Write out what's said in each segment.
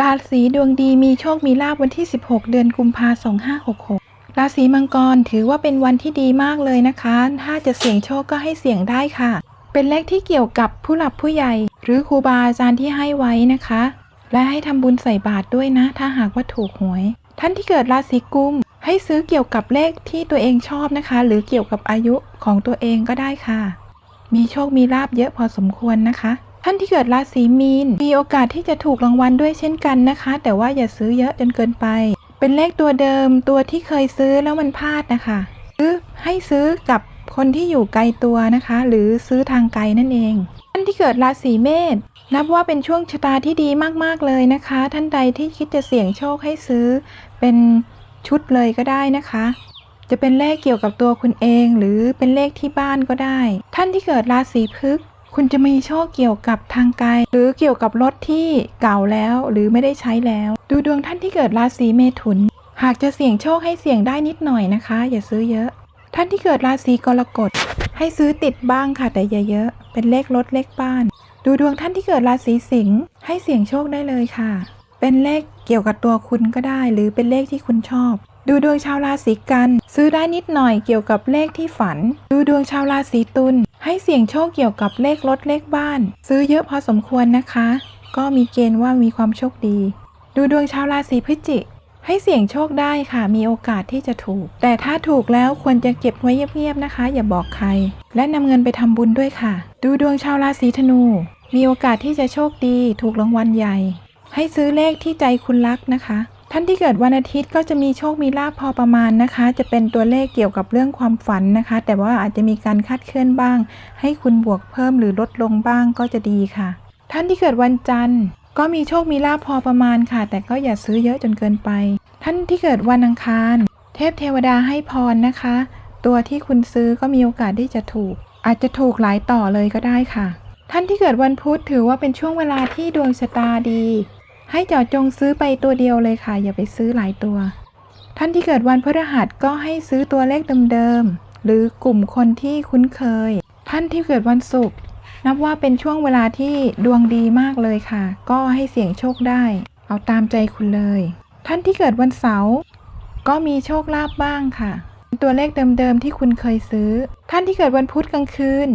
ราศีดวงดีมีโชคมีลาบวันที่ 16 เดือนกุมภาพันธ์2566 ราศีมังกรถือว่าเป็นวันที่ดีมากเลยนะคะ ถ้าจะเสี่ยงโชคก็ให้เสี่ยงได้ค่ะ เป็นเลขที่เกี่ยวกับผู้หลักผู้ใหญ่ หรือครูบาอาจารย์ที่ให้ไว้นะคะ และให้ทำบุญใส่บาตรด้วยนะ ถ้าหากว่าถูกหวย ท่านที่เกิดราศีกุม ให้ซื้อเกี่ยวกับเลขที่ตัวเองชอบนะคะ หรือเกี่ยวกับอายุของตัวเองก็ได้ค่ะ มีโชคมีลาบเยอะพอสมควรนะคะ ท่านที่เกิดราศีมีน มีโอกาสที่จะถูกรางวัลด้วยเช่นกันนะคะ แต่ว่าอย่าซื้อเยอะจนเกินไป เป็นเลขตัวเดิมตัวที่เคยซื้อแล้วมันพลาดนะคะหรือให้ซื้อกับคนที่อยู่ไกลตัวนะคะ หรือซื้อทางไกลนั่นเอง ท่านที่เกิดราศีเมษนับว่าเป็นช่วงชะตาที่ดีมากๆเลยนะคะ ท่านใดที่คิดจะเสี่ยงโชคให้ซื้อ เป็นชุดเลยก็ได้นะคะ จะเป็นเลขเกี่ยวกับตัวคุณเอง หรือเป็นเลขที่บ้านก็ได้ ท่านที่เกิดราศีพฤกษ คุณจะมีโชคเกี่ยวกับทางไกล หรือเกี่ยวกับรถที่เก่าแล้วหรือไม่ได้ใช้แล้ว ดูดวงท่านที่เกิดราศีเมถุน หากจะเสี่ยงโชคให้เสี่ยงได้นิดหน่อยนะคะ อย่าซื้อเยอะ ท่านที่เกิดราศีกรกฎให้ซื้อติดบ้างค่ะแต่อย่าเยอะ เป็นเลขรถเลขบ้าน ดูดวงท่านที่เกิดราศีสิงห์ให้เสี่ยงโชคได้เลยค่ะ เป็นเลขเกี่ยวกับตัวคุณก็ได้ หรือเป็นเลขที่คุณชอบดูดวงชาวราศีกัน ซื้อได้นิดหน่อยเกี่ยวกับเลขที่ฝัน ดูดวงชาวราศีตุล ให้เสี่ยงโชคเกี่ยวกับเลขรถเลขบ้าน ซื้อเยอะพอสมควรนะคะ ก็มีเกณฑ์ว่ามีความโชคดี ดูดวงชาวราศีพฤศจิกให้เสี่ยงโชคได้ค่ะ มีโอกาสที่จะถูก แต่ถ้าถูกแล้วควรจะเก็บไว้เงียบๆนะคะ อย่าบอกใคร และนำเงินไปทำบุญด้วยค่ะ ดูดวงชาวราศีธนู มีโอกาสที่จะโชคดี ถูกรางวัลใหญ่ ให้ซื้อเลขที่ใจคุณรักนะคะ ท่านที่เกิดวันอาทิตย์ก็จะมีโชคมีลาภพอประมาณนะคะ จะเป็นตัวเลขเกี่ยวกับเรื่องความฝันนะคะ แต่ว่าอาจจะมีการคาดเคลื่อนบ้าง ให้คุณบวกเพิ่มหรือลดลงบ้างก็จะดีค่ะ ท่านที่เกิดวันจันทร์ ก็มีโชคมีลาภพอประมาณค่ะ แต่ก็อย่าซื้อเยอะจนเกินไป ท่านที่เกิดวันอังคาร เทพเทวดาให้พรนะคะ ตัวที่คุณซื้อก็มีโอกาสที่จะถูก อาจจะถูกหลายต่อเลยก็ได้ค่ะ ท่านที่เกิดวันพุธถือว่าเป็นช่วงเวลาที่ดวงชะตาดี ให้เจาะจงซื้อไปตัวเดียวเลยค่ะ อย่าไปซื้อหลายตัว ท่านที่เกิดวันพฤหัสก็ให้ซื้อตัวเลขเดิมๆหรือกลุ่มคนที่คุ้นเคย ท่านที่เกิดวันศุกร์นับว่าเป็นช่วงเวลาที่ดวงดีมากเลยค่ะ ก็ให้เสี่ยงโชคได้ เอาตามใจคุณเลย ท่านที่เกิดวันเสาร์ก็มีโชคลาภบ้างค่ะ ตัวเลขเดิมๆที่คุณเคยซื้อ ท่านที่เกิดวันพุธกลางคืน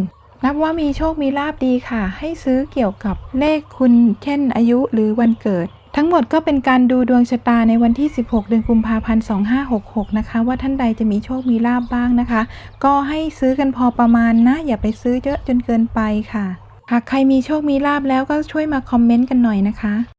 นับว่ามีโชคมีลาบดีค่ะ ให้ซื้อเกี่ยวกับเลขคุณ เช่น อายุหรือวันเกิด ทั้งหมดก็เป็นการดูดวงชะตาในวันที่ 16 เดือนกุมภาพันธ์ 2566 นะคะ ว่าท่านใดจะมีโชคมีลาบบ้างนะคะ ก็ให้ซื้อกันพอประมาณนะ อย่าไปซื้อเยอะจนเกินไปค่ะ หากใครมีโชคมีลาบแล้วก็ช่วยมาคอมเมนต์กันหน่อยนะคะ